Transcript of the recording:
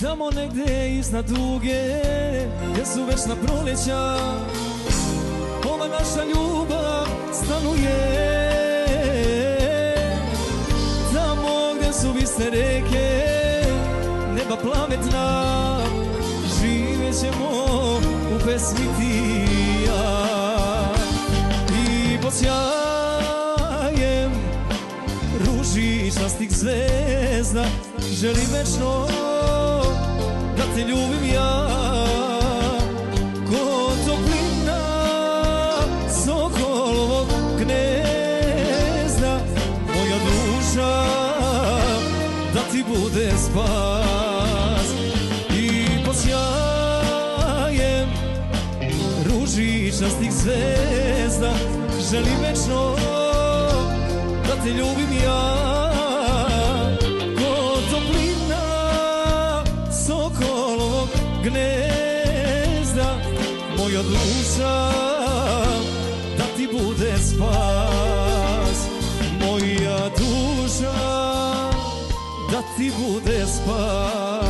Tamo negde iznad duge Gdje su večna proleća. Ova naša ljubav stanuje. Tamo gdje su viste reke Neba plametna Živjet ćemo u pesmi ti i ja I pod sjajem ruži častih zvezda Želim večno da ti bude spas. I pod sjajem ruži častih zvezda. Želim večno da te ljubim ja. Ko toplina sokolovog gnezda Moja duša ti bude spas